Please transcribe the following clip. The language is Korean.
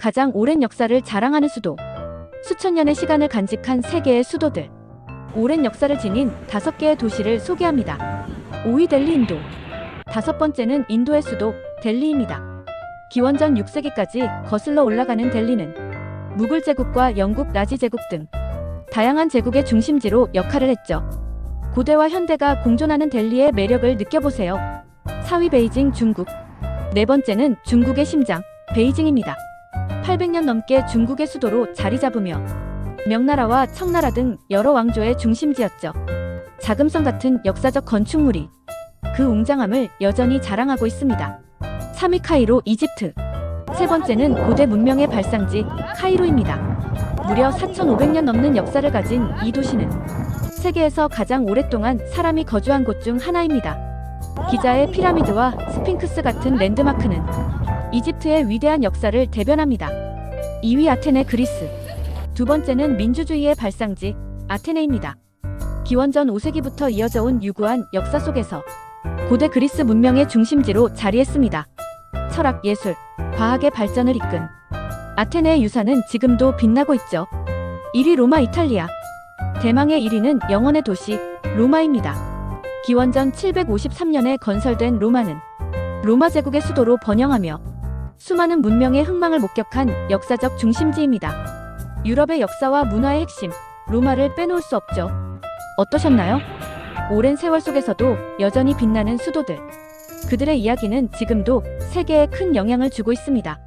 가장 오랜 역사를 자랑하는 수도. 수천 년의 시간을 간직한 세계의 수도들. 오랜 역사를 지닌 다섯 개의 도시를 소개합니다. 5위 델리 인도. 다섯 번째는 인도의 수도 델리입니다. 기원전 6세기까지 거슬러 올라가는 델리는 무굴 제국과 영국 나지 제국 등 다양한 제국의 중심지로 역할을 했죠. 고대와 현대가 공존하는 델리의 매력을 느껴보세요. 4위 베이징 중국. 네 번째는 중국의 심장, 베이징입니다. 800년 넘게 중국의 수도로 자리 잡으며 명나라와 청나라 등 여러 왕조의 중심지였죠. 자금성 같은 역사적 건축물이 그 웅장함을 여전히 자랑하고 있습니다. 3위 카이로 이집트. 세 번째는 고대 문명의 발상지 카이로입니다. 무려 4,500년 넘는 역사를 가진 이 도시는 세계에서 가장 오랫동안 사람이 거주한 곳 중 하나입니다. 기자의 피라미드와 스핑크스 같은 랜드마크는 이집트의 위대한 역사를 대변합니다. 2위 아테네 그리스. 두 번째는 민주주의의 발상지 아테네입니다. 기원전 5세기부터 이어져 온 유구한 역사 속에서 고대 그리스 문명의 중심지로 자리했습니다. 철학, 예술, 과학의 발전을 이끈 아테네의 유산은 지금도 빛나고 있죠. 1위 로마 이탈리아. 대망의 1위는 영원의 도시 로마입니다. 기원전 753년에 건설된 로마는 로마 제국의 수도로 번영하며 수많은 문명의 흥망을 목격한 역사적 중심지입니다. 유럽의 역사와 문화의 핵심, 로마를 빼놓을 수 없죠. 어떠셨나요? 오랜 세월 속에서도 여전히 빛나는 수도들. 그들의 이야기는 지금도 세계에 큰 영향을 주고 있습니다.